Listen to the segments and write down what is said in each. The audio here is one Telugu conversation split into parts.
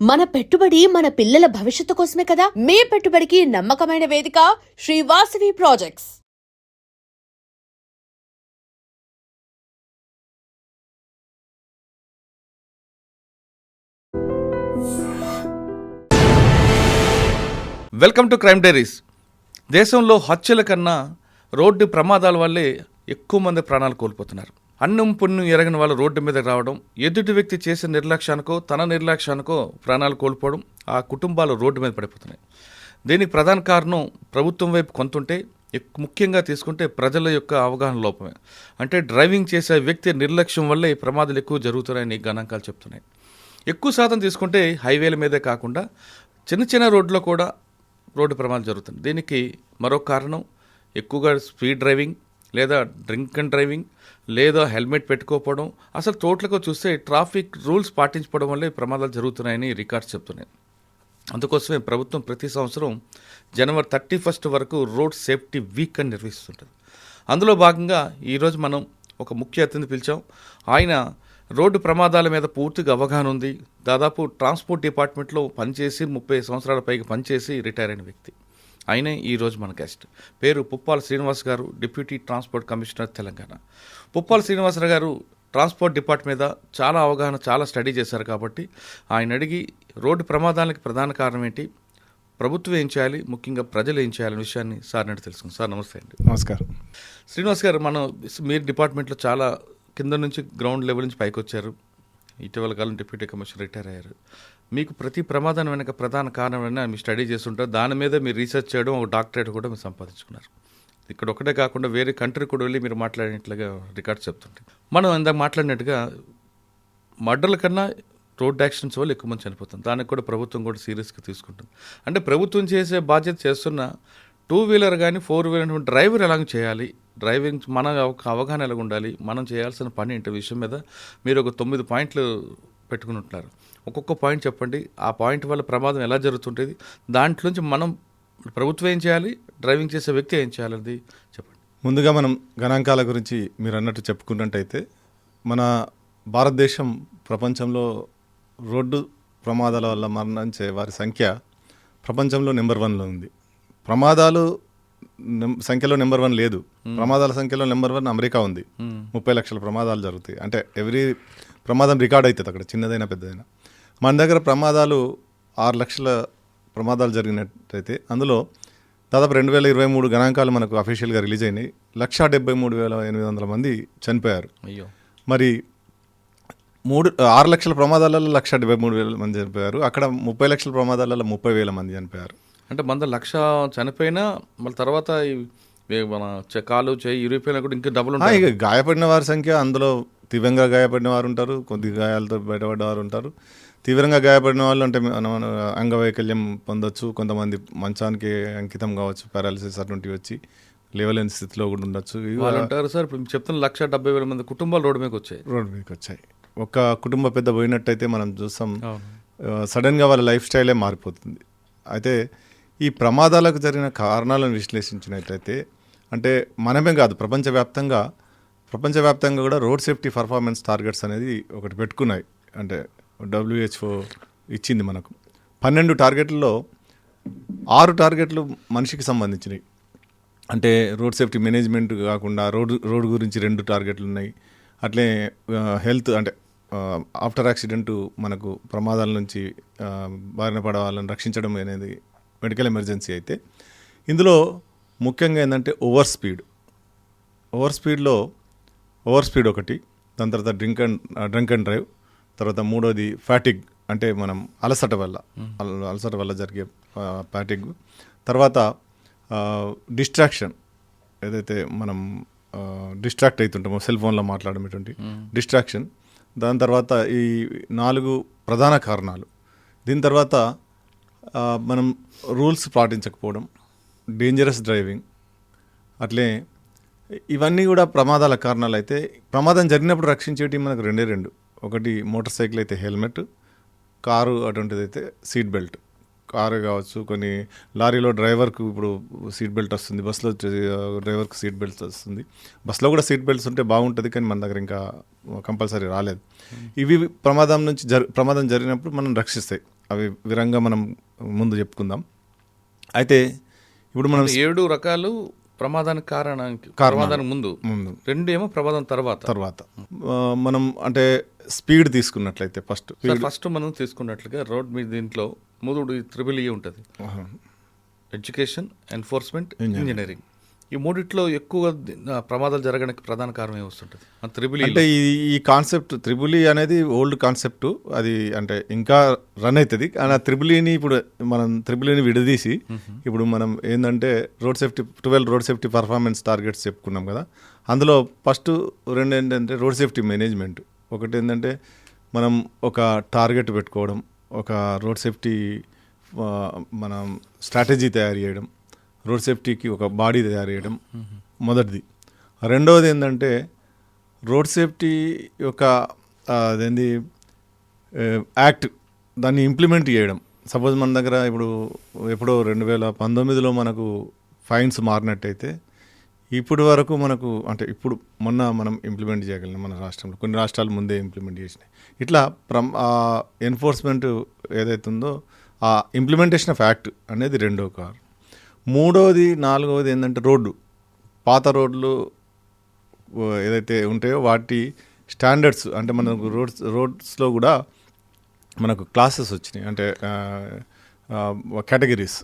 మన పెట్టుబడి మన పిల్లల భవిష్యత్తు కోసమే కదా? మీ పెట్టుబడికి నమ్మకమైన వేదిక Srivasavi projects. Welcome to crime diaries దేశంలో హత్యల కన్నా రోడ్డు ప్రమాదాల వల్లే ఎక్కువ మంది ప్రాణాలు కోల్పోతున్నారు. అన్నం పుణ్యం ఎరగని వాళ్ళు రోడ్డు మీద రావడం ఎదుటి వ్యక్తి చేసే నిర్లక్ష్యానికో తన నిర్లక్ష్యానికో ప్రాణాలు కోల్పోవడం ఆ కుటుంబాలు రోడ్డు మీద పడిపోతున్నాయి. దీనికి ప్రధాన కారణం ప్రభుత్వం వైపు కొంతుంటే ముఖ్యంగా తీసుకుంటే ప్రజల యొక్క అవగాహన లోపమే. అంటే డ్రైవింగ్ చేసే వ్యక్తి నిర్లక్ష్యం వల్లే ఈ ప్రమాదాలు ఎక్కువ జరుగుతున్నాయని గణాంకాలు చెప్తున్నాయి. ఎక్కువ శాతం తీసుకుంటే హైవేల మీదే కాకుండా చిన్న చిన్న రోడ్లో కూడా రోడ్డు ప్రమాదం జరుగుతుంది దీనికి మరో కారణం ఎక్కువగా స్పీడ్ డ్రైవింగ్ లేదా డ్రింక్ అండ్ డ్రైవింగ్ లేదా హెల్మెట్ పెట్టుకోకపోవడం. అసలు తోట్లకు చూస్తే ట్రాఫిక్ రూల్స్ పాటించడం వల్లే ప్రమాదాలు జరుగుతున్నాయని రికార్డ్స్ చెప్తున్నాయి. అందుకోసమే ప్రభుత్వం ప్రతి సంవత్సరం జనవరి థర్టీ ఫస్ట్ వరకు రోడ్ సేఫ్టీ వీక్ అని నిర్వహిస్తుంటుంది. అందులో భాగంగా ఈరోజు మనం ఒక ముఖ్య అతిథిని పిలిచాం. ఆయన రోడ్డు ప్రమాదాల మీద పూర్తిగా అవగాహన ఉంది. దాదాపు ట్రాన్స్పోర్ట్ డిపార్ట్మెంట్లో పనిచేసి ముప్పై సంవత్సరాల పైకి పనిచేసి రిటైర్ అయిన వ్యక్తి. ఆయనే ఈరోజు మన గెస్ట్. పేరు పుప్పాల శ్రీనివాస్ గారు deputy transport commissioner Telangana. Puppala Srinivasarao గారు ట్రాన్స్పోర్ట్ డిపార్ట్మెంట్ మీద చాలా అవగాహన చాలా స్టడీ చేశారు కాబట్టి ఆయన అడిగి రోడ్డు ప్రమాదాలకు ప్రధాన కారణం ఏంటి ప్రభుత్వం ఏం చేయాలి ముఖ్యంగా ప్రజలు ఏం చేయాలనే విషయాన్ని సార్ నడి తెలుసుకుంది. సార్ నమస్తే అండి. నమస్కారం. శ్రీనివాస్ గారు మనం మీరు డిపార్ట్మెంట్లో చాలా కింద నుంచి గ్రౌండ్ లెవెల్ నుంచి పైకి వచ్చారు ఇటీవల కాలం డిప్యూటీ కమిషనర్ రిటైర్ అయ్యారు. మీకు ప్రతి ప్రమాదం వెనక ప్రధాన కారణం అయినా మీరు స్టడీ చేస్తుంటారు దాని మీద మీరు రీసెర్చ్ చేయడం ఒక డాక్టరేట్ కూడా మీరు సంపాదించుకున్నారు. ఇక్కడ ఒకటే కాకుండా వేరే కంట్రీ కూడా వెళ్ళి మీరు మాట్లాడినట్లుగా రికార్డ్స్ చెప్తుంటాయి. మనం ఇందాక మాట్లాడినట్టుగా మర్డర్ల కన్నా రోడ్ యాక్సిడెంట్స్ వల్ల ఎక్కువ మంది చనిపోతుంది దానికి కూడా ప్రభుత్వం కూడా సీరియస్గా తీసుకుంటుంది. అంటే ప్రభుత్వం చేసే బాధ్యత చేస్తున్న టూ వీలర్ కానీ ఫోర్ వీలర్ డ్రైవర్ ఎలాగ చేయాలి? డ్రైవింగ్ మన ఒక అవగాహన ఎలాగ ఉండాలి? మనం చేయాల్సిన పని ఏంటి? విషయం మీద మీరు ఒక తొమ్మిది పాయింట్లు పెట్టుకుని ఉంటున్నారు ఒక్కొక్క పాయింట్ చెప్పండి. ఆ పాయింట్ వల్ల ప్రమాదం ఎలా జరుగుతుంటుంది? దాంట్లోంచి మనం ప్రభుత్వం ఏం చేయాలి? డ్రైవింగ్ చేసే వ్యక్తి ఏం చేయాలనేది చెప్పండి. ముందుగా మనం గణాంకాల గురించి మీరు అన్నట్టు చెప్పుకున్నట్టయితే మన భారతదేశం ప్రపంచంలో రోడ్డు ప్రమాదాల వల్ల మరణించే వారి సంఖ్య ప్రపంచంలో నెంబర్ వన్లో ఉంది. ప్రమాదాలు సంఖ్యలో నెంబర్ వన్ లేదు. ప్రమాదాల సంఖ్యలో నెంబర్ వన్ అమెరికా ఉంది. ముప్పై లక్షల ప్రమాదాలు జరుగుతాయి. అంటే ఎవ్రీ ప్రమాదం రికార్డ్ అవుతుంది అక్కడ చిన్నదైనా పెద్దదైనా. మన దగ్గర ప్రమాదాలు ఆరు లక్షల ప్రమాదాలు జరిగినట్టయితే అందులో దాదాపు రెండు వేల ఇరవై మూడు గణాంకాలు మనకు అఫీషియల్గా రిలీజ్ అయినాయి. లక్షా డెబ్బై మూడు వేల ఎనిమిది వందల మంది చనిపోయారు. అయ్యో. మరి మూడు ఆరు లక్షల ప్రమాదాలలో లక్ష డెబ్బై మూడు వేల మంది చనిపోయారు. అక్కడ ముప్పై లక్షల ప్రమాదాలలో ముప్పై వేల మంది చనిపోయారు. అంటే మన లక్ష చనిపోయినా మళ్ళీ తర్వాత మన చె- కాలు చేయి ఇరిగిపోయినా కూడా ఇంకా డబుల్ ఆ, ఉంటాయి. ఇక గాయపడిన వారి సంఖ్య అందులో తీవ్రంగా గాయపడిన వారు ఉంటారు కొద్ది గాయాలతో బయటపడ్డ వారు ఉంటారు. తీవ్రంగా గాయపడిన వాళ్ళు అంటే మన- అంగవైకల్యం పొందొచ్చు కొంతమంది మంచానికి అంకితం కావచ్చు పారాలిసిస్ అటువంటివి వచ్చి లేవలేని స్థితిలో కూడా ఉండొచ్చు. వాళ్ళు ఉంటారు సార్ ఇప్పుడు చెప్తున్న లక్ష డెబ్బై వేల మంది కుటుంబాలు రోడ్డు మీదకి వచ్చాయి. రోడ్డు మీదకి వచ్చాయి. ఒక కుటుంబ పెద్ద పోయినట్టయితే మనం చూస్తాం సడన్గా వాళ్ళ లైఫ్ స్టైలే మారిపోతుంది. అయితే ఈ ప్రమాదాలకు జరిగిన కారణాలను విశ్లేషించినట్లయితే అంటే మనమే కాదు ప్రపంచవ్యాప్తంగా ప్రపంచవ్యాప్తంగా కూడా రోడ్ సేఫ్టీ పర్ఫార్మెన్స్ టార్గెట్స్ అనేది ఒకటి పెట్టుకున్నాయి. అంటే డబ్ల్యూహెచ్ఓ ఇచ్చింది మనకు. పన్నెండు టార్గెట్లలో ఆరు టార్గెట్లు మనిషికి సంబంధించినవి అంటే రోడ్ సేఫ్టీ మేనేజ్మెంట్ కాకుండా రోడ్డు రోడ్ గురించి రెండు టార్గెట్లు ఉన్నాయి. అట్లే హెల్త్ అంటే ఆఫ్టర్ యాక్సిడెంట్ మనకు ప్రమాదాల నుంచి బారిన పడే వాళ్ళని రక్షించడం అనేది మెడికల్ ఎమర్జెన్సీ అయితే. ఇందులో ముఖ్యంగా ఏంటంటే ఓవర్ స్పీడ్. ఓవర్ స్పీడ్లో ఓవర్ స్పీడ్ ఒకటి దాని తర్వాత drink and drink and drive తర్వాత మూడోది ఫ్యాటిగ్ అంటే మనం అలసట వల్ల అలసట వల్ల జరిగే ఫ్యాటిగ్. తర్వాత డిస్ట్రాక్షన్ ఏదైతే మనం డిస్ట్రాక్ట్ అవుతుంటామో సెల్ ఫోన్లో మాట్లాడేటువంటి డిస్ట్రాక్షన్. దాని తర్వాత ఈ నాలుగు ప్రధాన కారణాలు. దీని తర్వాత మనం రూల్స్ పాటించకపోవడం డేంజరస్ డ్రైవింగ్ అట్లే ఇవన్నీ కూడా ప్రమాదాల కారణాలు అయితే ప్రమాదం జరిగినప్పుడు రక్షించేటి మనకు రెండే రెండు. ఒకటి మోటార్ సైకిల్ అయితే హెల్మెట్ కారు అటువంటిది అయితే సీట్ బెల్ట్. కారు కావచ్చు కొన్ని లారీలో డ్రైవర్కు ఇప్పుడు సీట్ బెల్ట్ వస్తుంది బస్సులో డ్రైవర్కి సీట్ బెల్ట్ వస్తుంది. బస్సులో కూడా సీట్ బెల్ట్స్ ఉంటే బాగుంటుంది కానీ మన దగ్గర ఇంకా కంపల్సరీ రాలేదు. ఇవి ప్రమాదం నుంచి జరి ప్రమాదం జరిగినప్పుడు మనం రక్షిస్తాయి. అవి వివరంగా మనం ముందు చెప్పుకుందాం. అయితే ఇప్పుడు మనం ఏడు రకాలు ప్రమాదానికి కారణానికి. ప్రమాదానికి ముందు. ముందు. రెండు ఏమో ప్రమాదం తర్వాత. తర్వాత. మనం అంటే స్పీడ్ తీసుకున్నట్లయితే ఫస్ట్ ఫస్ట్ మనం తీసుకున్నట్లుగా రోడ్ మీద దీంట్లో మూడు త్రిబుల్ ఈ ఉంటుంది. ఎడ్యుకేషన్ ఎన్ఫోర్స్మెంట్ ఇంజనీరింగ్ ఈ మూడిట్లో ఎక్కువ ప్రమాదాలు జరగడానికి ప్రధాన కారణం ఏమొస్తుంటుంది త్రిబుల్ అంటే ఈ ఈ కాన్సెప్ట్ త్రిబులి అనేది ఓల్డ్ కాన్సెప్ట్. అది అంటే ఇంకా రన్ అవుతుంది. కానీ ఆ త్రిబులిని ఇప్పుడు మనం త్రిబులిని విడదీసి ఇప్పుడు మనం ఏంటంటే road safety twelve road safety performance targets చెప్పుకున్నాం కదా. అందులో ఫస్ట్ రెండు ఏంటంటే రోడ్ సేఫ్టీ మేనేజ్మెంట్. ఒకటి ఏంటంటే మనం ఒక టార్గెట్ పెట్టుకోవడం ఒక రోడ్ సేఫ్టీ మనం స్ట్రాటజీ తయారు చేయడం. రోడ్ సేఫ్టీకి ఒక బాడీ తయారు చేయడం మొదటిది. రెండవది ఏంటంటే రోడ్ సేఫ్టీ యొక్క అదేంది యాక్ట్ దాన్ని ఇంప్లిమెంట్ చేయడం. సపోజ్ మన దగ్గర ఇప్పుడు ఎప్పుడో రెండు వేల పంతొమ్మిదిలో మనకు ఫైన్స్ మారినట్టయితే ఇప్పటి వరకు మనకు అంటే ఇప్పుడు మొన్న మనం ఇంప్లిమెంట్ చేయగలిగిన మన రాష్ట్రంలో. కొన్ని రాష్ట్రాలు ముందే ఇంప్లిమెంట్ చేసినాయి. ఇట్లా ప్రమ్ ఎన్ఫోర్స్మెంట్ ఏదైతుందో ఉందో ఆ ఇంప్లిమెంటేషన్ ఆఫ్ యాక్ట్ అనేది రెండో కారు మూడవది నాలుగవది ఏంటంటే రోడ్డు పాత రోడ్లు ఏదైతే ఉంటాయో వాటి స్టాండర్డ్స్ అంటే మనకు రోడ్స్ రోడ్స్లో కూడా మనకు క్లాసెస్ వచ్చినాయి. అంటే కేటగిరీస్.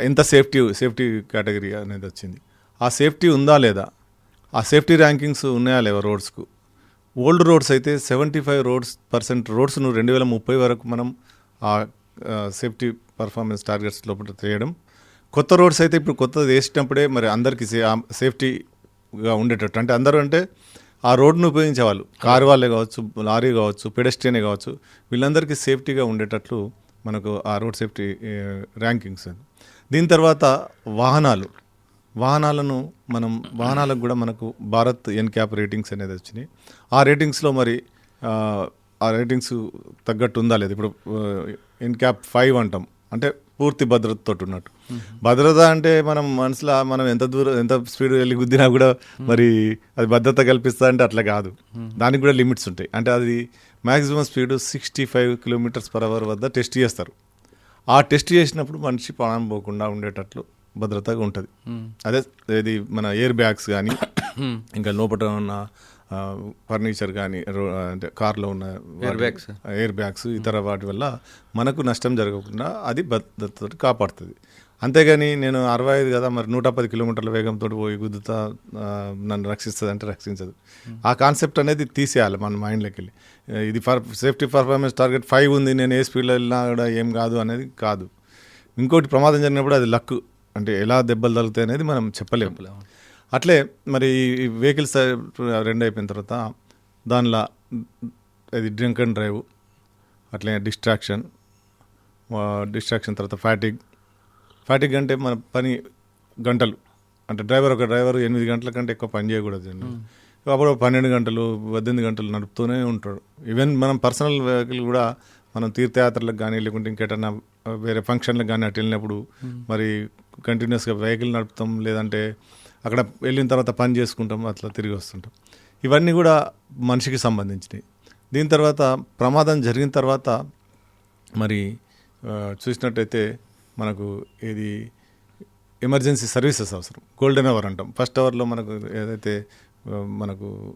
ఎంత సేఫ్టీ సేఫ్టీ కేటగిరీ అనేది వచ్చింది. ఆ సేఫ్టీ ఉందా లేదా? ఆ సేఫ్టీ ర్యాంకింగ్స్ ఉన్నాయా లేవా రోడ్స్కు? ఓల్డ్ రోడ్స్ అయితే సెవెంటీ ఫైవ్ రోడ్స్ పర్సెంట్ రోడ్స్ను రెండు వేల ముప్పై వరకు మనం ఆ సేఫ్టీ పర్ఫార్మెన్స్ టార్గెట్స్ లోపల చేయడం కొత్త రోడ్స్ అయితే ఇప్పుడు కొత్తది వేసినప్పుడే మరి అందరికీ సే- సేఫ్టీగా ఉండేటట్టు. అంటే అందరూ అంటే ఆ రోడ్ను ఉపయోగించే వాళ్ళు కారు వాళ్ళే కావచ్చు లారీ కావచ్చు పెడస్ట్రియనే కావచ్చు. వీళ్ళందరికీ సేఫ్టీగా ఉండేటట్లు మనకు ఆ రోడ్ సేఫ్టీ ర్యాంకింగ్స్ దీని తర్వాత వాహనాలు. వాహనాలను మనం వాహనాలకు కూడా మనకు భారత్ ఎన్ క్యాప్ రేటింగ్స్ అనేది వచ్చినాయి. ఆ రేటింగ్స్లో మరి ఆ, ఆ రేటింగ్స్ తగ్గట్టు ఉందా లేదు? ఇప్పుడు ఎన్ క్యాప్ ఫైవ్ అంటాం. అంటే పూర్తి భద్రతతో ఉన్నట్టు. భద్రత అంటే మనం మనసులో మనం ఎంత దూరం ఎంత స్పీడ్ వెళ్ళి గుద్దినా కూడా మరి అది భద్రత కల్పిస్తా అంటే అట్లా కాదు. దానికి కూడా లిమిట్స్ ఉంటాయి. అంటే అది maximum speed sixty five kilometres per hour వద్ద టెస్ట్ చేస్తారు. ఆ టెస్ట్ చేసినప్పుడు మనిషి ప్రాణం పోకుండా ఉండేటట్లు భద్రతగా ఉంటుంది. అదే ఇది మన ఎయిర్ బ్యాగ్స్ కానీ ఇంకా లోపల ఉన్న ఫర్నిచర్ కానీ అంటే కార్లో ఉన్న Air bags. ఎయిర్ బ్యాగ్స్ ఇతర వాటి వల్ల మనకు నష్టం జరగకుండా అది భద్రతతో కాపాడుతుంది. అంతేగాని నేను అరవై ఐదు కదా మరి నూట పది కిలోమీటర్ల వేగంతో పోయి గుద్దుతా నన్ను రక్షిస్తుంది అంటే రక్షించదు. ఆ కాన్సెప్ట్ అనేది తీసేయాలి మన మైండ్లోకి వెళ్ళి. ఇది for safety performance target five ఉంది నేను ఏ స్పీడ్లో వెళ్ళినా కూడా ఏం కాదు అనేది కాదు. ఇంకోటి ప్రమాదం జరిగినప్పుడు అది లక్ అంటే ఎలా దెబ్బలు తగులుతాయి అనేది మనం చెప్పలేము. అట్లే మరి ఈ వెహికల్స్ రెండు అయిపోయిన తర్వాత దానిలో అది డ్రింక్ అండ్ డ్రైవ్ అట్లే డిస్ట్రాక్షన్ డిస్ట్రాక్షన్ తర్వాత ఫ్యాటిక్ ఫ్యాటిక్ అంటే మన పని గంటలు. అంటే డ్రైవర్ ఒక డ్రైవర్ ఎనిమిది గంటల కంటే ఎక్కువ పని చేయకూడదు అప్పుడు పన్నెండు గంటలు పద్దెనిమిది గంటలు నడుపుతూనే ఉంటాడు. ఈవెన్ మనం పర్సనల్ వెహికల్ కూడా మనం తీర్థయాత్రలకు కానీ లేకుంటే ఇంకెటన్నా వేరే ఫంక్షన్లకు కానీ అటు వెళ్ళినప్పుడు మరి కంటిన్యూస్గా వెహికల్ నడుపుతాం లేదంటే అక్కడ వెళ్ళిన తర్వాత పని చేసుకుంటాం అట్లా తిరిగి వస్తుంటాం. ఇవన్నీ కూడా మనిషికి సంబంధించినవి దీని తర్వాత ప్రమాదం జరిగిన తర్వాత మరి చూసినట్టయితే మనకు ఇది ఎమర్జెన్సీ సర్వీసెస్ అవసరం. గోల్డెన్ అవర్ అంటాం. ఫస్ట్ అవర్లో మనకు ఏదైతే మనకు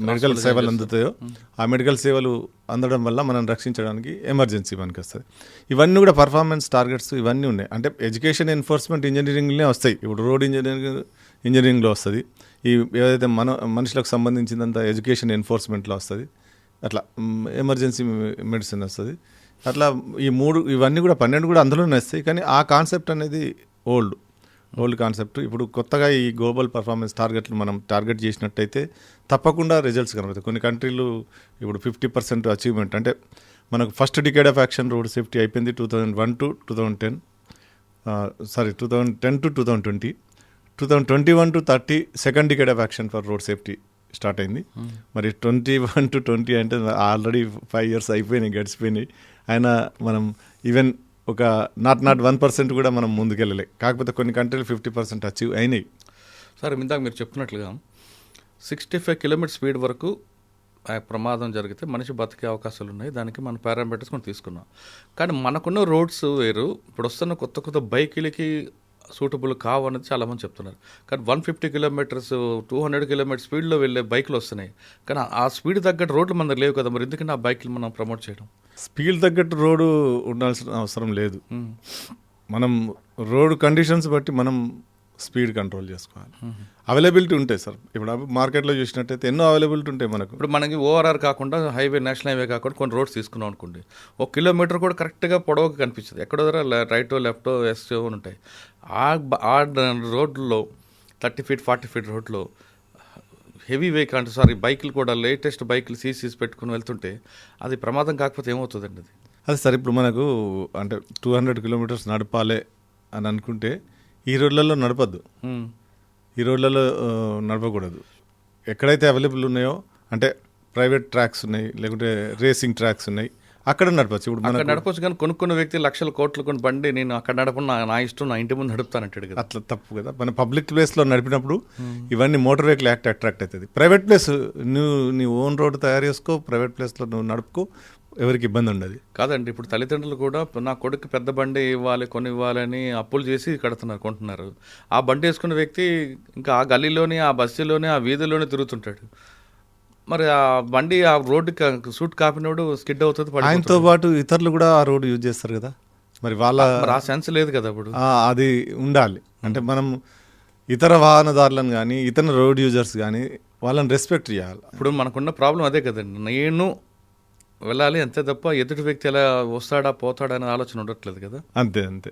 మెడికల్ సేవలు అందుతాయో ఆ మెడికల్ సేవలు అందడం వల్ల మనం రక్షించడానికి ఎమర్జెన్సీ మనకి వస్తుంది ఇవన్నీ కూడా పర్ఫార్మెన్స్ టార్గెట్స్ ఇవన్నీ ఉన్నాయి. అంటే ఎడ్యుకేషన్ ఎన్ఫోర్స్మెంట్ ఇంజనీరింగ్లే వస్తాయి. ఇప్పుడు రోడ్ ఇంజనీరింగ్ ఇంజనీరింగ్లో వస్తుంది. ఈ ఏదైతే మన మనుషులకు సంబంధించిందంతా ఎడ్యుకేషన్ ఎన్ఫోర్స్మెంట్లో వస్తుంది. అట్లా ఎమర్జెన్సీ మెడిసిన్ వస్తుంది. అట్లా ఈ మూడు ఇవన్నీ కూడా పన్నెండు కూడా అందులోనే వస్తాయి. కానీ ఆ కాన్సెప్ట్ అనేది ఓల్డ్ ఓల్డ్ కాన్సెప్ట్. ఇప్పుడు కొత్తగా ఈ గ్లోబల్ పర్ఫార్మెన్స్ టార్గెట్లు మనం టార్గెట్ చేసినట్టయితే తప్పకుండా రిజల్ట్స్ కనబడతాయి. కొన్ని కంట్రీలు ఇప్పుడు ఫిఫ్టీ పర్సెంట్ అచీవ్మెంట్. అంటే మనకు first decade of action road safety అయిపోయింది two thousand one to two thousand ten. Sorry two thousand ten to two thousand twenty. Two thousand twenty one to thirty second decade of action for road safety start అయింది. మరి ట్వంటీ వన్ టు ట్వంటీ అంటే ఆల్రెడీ ఫైవ్ ఇయర్స్ అయిపోయినాయి గడిచిపోయినాయి. అయినా మనం ఈవెన్ ఒక నాట్ నాట్ వన్ పర్సెంట్ కూడా మనం ముందుకెళ్ళలే. కాకపోతే కొన్ని కంట్రీలు ఫిఫ్టీ పర్సెంట్ అచీవ్ అయినాయి. సార్ ఇందాక మీరు చెప్పినట్లుగా సిక్స్టీ ఫైవ్ కిలోమీటర్ స్పీడ్ వరకు ఆ ప్రమాదం జరిగితే మనిషి బతికే అవకాశాలు ఉన్నాయి. దానికి మనం పారామీటర్స్ కూడా తీసుకున్నాం. కానీ మనకున్న రోడ్స్ వేరు. ఇప్పుడు వస్తున్న కొత్త కొత్త బైకులకి సూటబుల్ కావు అనేది చాలామంది చెప్తున్నారు. కానీ one fifty kilometres two hundred kilometre స్పీడ్లో వెళ్ళే బైకులు వస్తున్నాయి. కానీ ఆ స్పీడ్ తగ్గట్టు రోడ్లు మన లేవు కదా మరి. ఎందుకంటే ఆ బైక్లు మనం ప్రమోట్ చేయడం? స్పీడ్ తగ్గట్టు రోడ్డు ఉండాల్సిన అవసరం లేదు. మనం రోడ్ కండిషన్స్ బట్టి మనం స్పీడ్ కంట్రోల్ చేసుకోవాలి. అవైలబిలిటీ ఉంటాయి సార్ ఇప్పుడు మార్కెట్లో చూసినట్టయితే ఎన్నో అవైలబిలిటీ ఉంటాయి మనకు. ఇప్పుడు మనకి ఓఆర్ఆర్ కాకుండా హైవే నేషనల్ హైవే కాకుండా కొన్ని రోడ్స్ తీసుకున్నాం అనుకోండి ఒక కిలోమీటర్ కూడా కరెక్ట్గా పొడవుగా కనిపిస్తుంది. ఎక్కడో దగ్గర రైట్ లెఫ్ట్ ఎస్ అని ఉంటాయి. ఆ రోడ్లో థర్టీ ఫీట్ ఫార్టీ ఫీట్ రోడ్లో హెవీ వెహికల్ అంటే సారీ బైకులు కూడా లేటెస్ట్ బైకులు సీసీస్ పెట్టుకుని వెళ్తుంటే అది ప్రమాదం కాకపోతే ఏమవుతుందండి అది? అదే సార్ ఇప్పుడు మనకు అంటే టూ హండ్రెడ్ కిలోమీటర్స్ నడపాలి అని అనుకుంటే ఈ రోడ్లలో నడపద్దు. ఈ రోడ్లలో నడపకూడదు. ఎక్కడైతే అవైలబుల్ ఉన్నాయో అంటే ప్రైవేట్ ట్రాక్స్ ఉన్నాయి లేకుంటే రేసింగ్ ట్రాక్స్ ఉన్నాయి అక్కడ నడపచ్చు. ఇప్పుడు అక్కడ నడపచ్చు కానీ కొనుక్కున్న వ్యక్తి లక్షల కోట్లు కొని బండి నేను అక్కడ నడపను నా- నా ఇష్టం నా ఇంటి ముందు నడుపుతానంటాడు కదా. అట్లా తప్పు కదా. మన పబ్లిక్ ప్లేస్లో నడిపినప్పుడు ఇవన్నీ మోటార్ వెహికల్ యాక్ట్ అట్రాక్ట్ అవుతుంది. ప్రైవేట్ ప్లేస్ నువ్వు నీ ఓన్ రోడ్ తయారు చేసుకో ప్రైవేట్ ప్లేస్లో నువ్వు నడుపుకో ఎవరికి ఇబ్బంది ఉండదు. కాదండి ఇప్పుడు తల్లిదండ్రులు కూడా నా కొడుకు పెద్ద బండి ఇవ్వాలి కొని ఇవ్వాలని అప్పులు చేసి కడుతున్నారు కొంటున్నారు. ఆ బండి వేసుకున్న వ్యక్తి ఇంకా ఆ గల్లీలోనే ఆ బస్సులోనే ఆ వీధిలోనే తిరుగుతుంటాడు. మరి ఆ బండి ఆ రోడ్డు సూట్ కాపినోడు స్కిడ్ అవుతుంది. ఆయనతో పాటు ఇతరులు కూడా ఆ రోడ్ యూజ్ చేస్తారు కదా? మరి వాళ్ళ ఆ సెన్స్ లేదు కదా అప్పుడు? ఆ, అది ఉండాలి. అంటే మనం ఇతర వాహనదారులను కానీ ఇతర రోడ్ యూజర్స్ కానీ వాళ్ళని రెస్పెక్ట్ చేయాలి. ఇప్పుడు మనకున్న ప్రాబ్లం అదే కదండి. నేను వెళ్ళాలి అంతే తప్ప ఎదుటి వ్యక్తి ఎలా వస్తాడా పోతాడా అనే ఆలోచన ఉండట్లేదు కదా? అంతే అంతే.